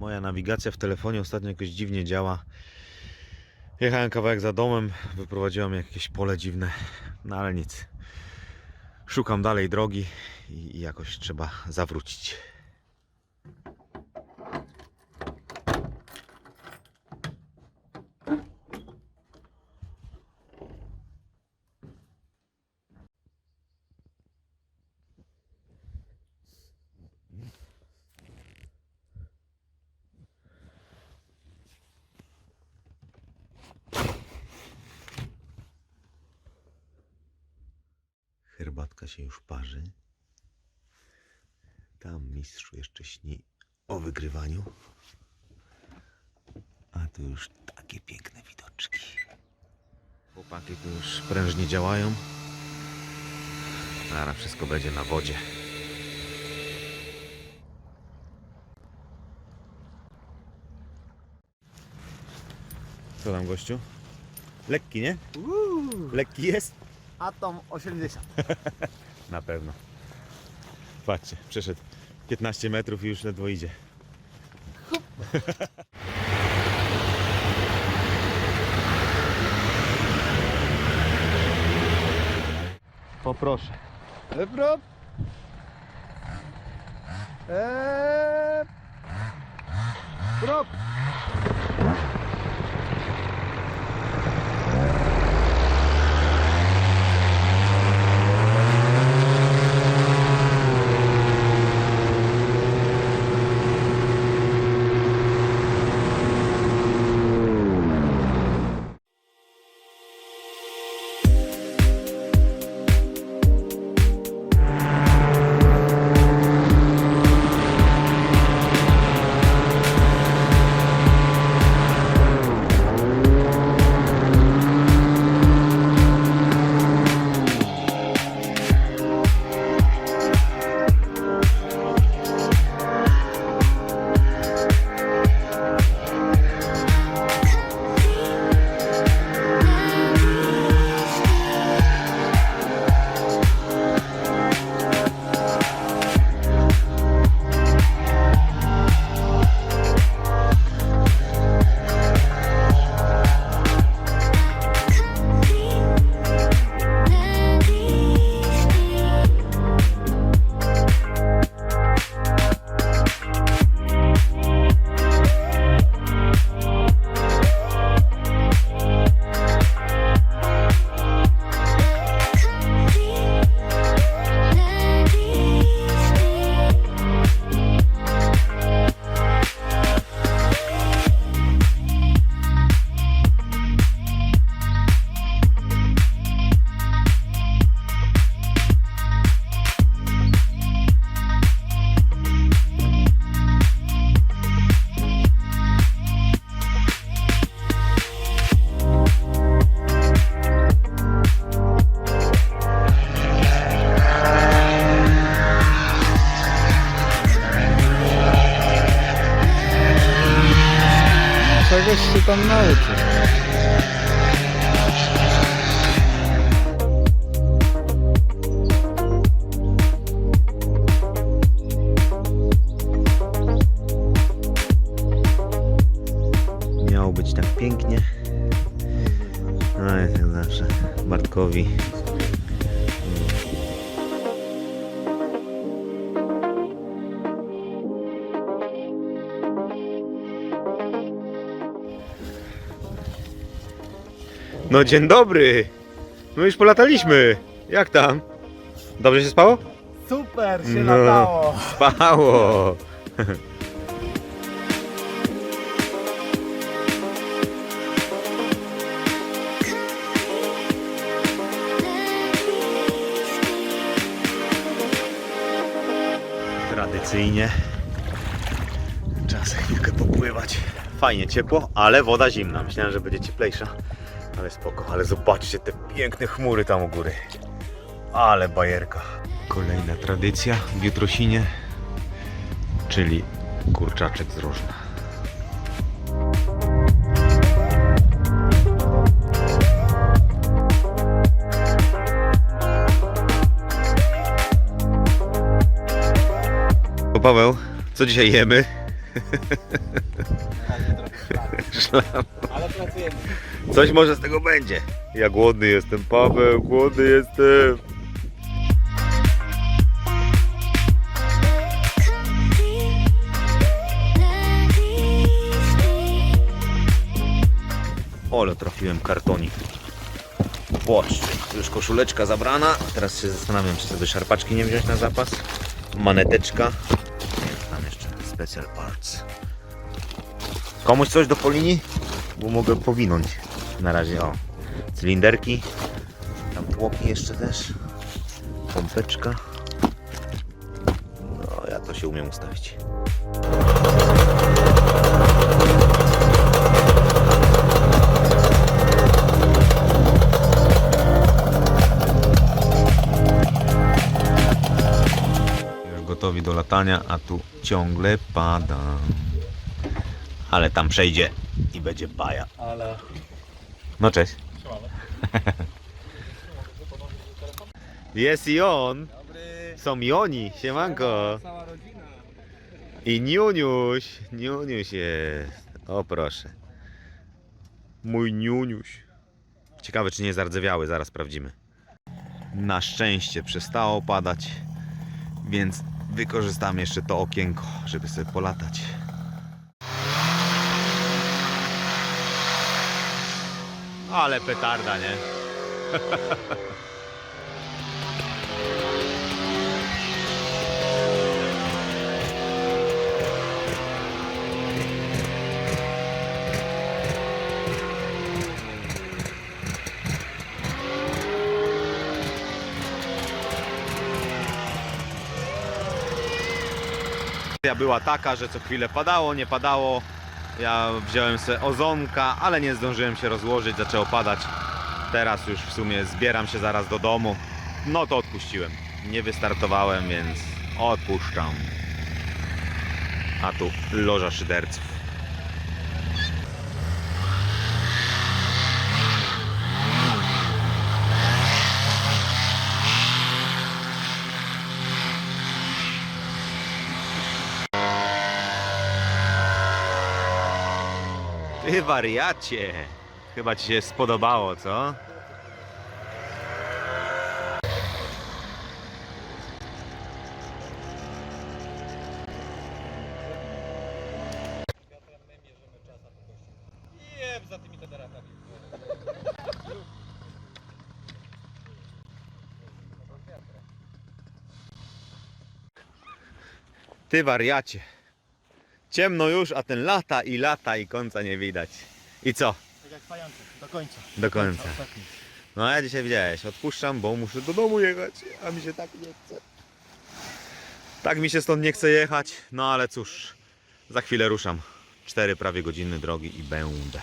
Moja nawigacja w telefonie ostatnio jakoś dziwnie działa. Jechałem kawałek za domem, wyprowadziło mnie jakieś pole dziwne, no ale nic. Szukam dalej drogi i jakoś trzeba zawrócić. Herbatka się już parzy. Tam mistrzu jeszcze śni o wygrywaniu. A tu już takie piękne widoczki. Chłopaki tu już prężnie działają. Zaraz wszystko będzie na wodzie. Co tam gościu? Lekki, nie? Lekki jest? Atom 80. Na pewno. Patrzcie, przeszedł 15 metrów i już ledwo idzie. Poproszę. Prób. Eee. Się tam nauczy. Miało być tak pięknie. No jest jak zawsze. Bartkowi. No dzień dobry. My już polataliśmy. Jak tam? Dobrze się spało? Super się No. latało. Spało. Tradycyjnie czas chwilkę popływać. Fajnie ciepło, ale woda zimna. Myślałem, że będzie cieplejsza, ale spoko. Ale zobaczcie te piękne chmury tam u góry. Ale bajerka. Kolejna tradycja w Jutrosinie, czyli kurczaczek z rożna. To Paweł, co dzisiaj jemy? Szlam. Pracujemy. Coś może z tego będzie. Ja głodny jestem, Paweł, głodny jestem. Ole, trafiłem kartonik. Patrzcie, już koszuleczka zabrana. Teraz się zastanawiam, czy sobie szarpaczki nie wziąć na zapas. Maneteczka. Tam jeszcze special parts. Komuś coś do Polini? Bo mogę powinąć. Na razie, o. Cylinderki. Tam tłoki jeszcze też. Pompeczka. No, ja to się umiem ustawić. Gotowi do latania, a tu ciągle pada. Ale tam przejdzie i będzie baja. Ale... No cześć. Jest i on. Są i oni. Siemanko. Cała rodzina. I Niuniuś. Niuniuś jest. O proszę. Mój Niuniuś. Ciekawe czy nie zardzewiały, zaraz sprawdzimy. Na szczęście przestało padać, więc wykorzystam jeszcze to okienko, żeby sobie polatać. Ale petarda, nie? Była taka, że co chwilę padało, nie padało. Ja wziąłem sobie ozonka, ale nie zdążyłem się rozłożyć, zaczęło padać. Teraz już w sumie zbieram się zaraz do domu. No to odpuściłem. Nie wystartowałem, więc odpuszczam. A tu loża szyderców. Ty wariacie! Chyba ci się spodobało, co? Ty wariacie! Ciemno już, a ten lata i lata i końca nie widać. I co? Tak jak fający, do końca. Do końca. Ostatni. No a ja dzisiaj widziałeś, odpuszczam, bo muszę do domu jechać, a mi się tak nie chce. Tak mi się stąd nie chce jechać, no ale cóż, za chwilę ruszam. Cztery prawie godziny drogi i będę.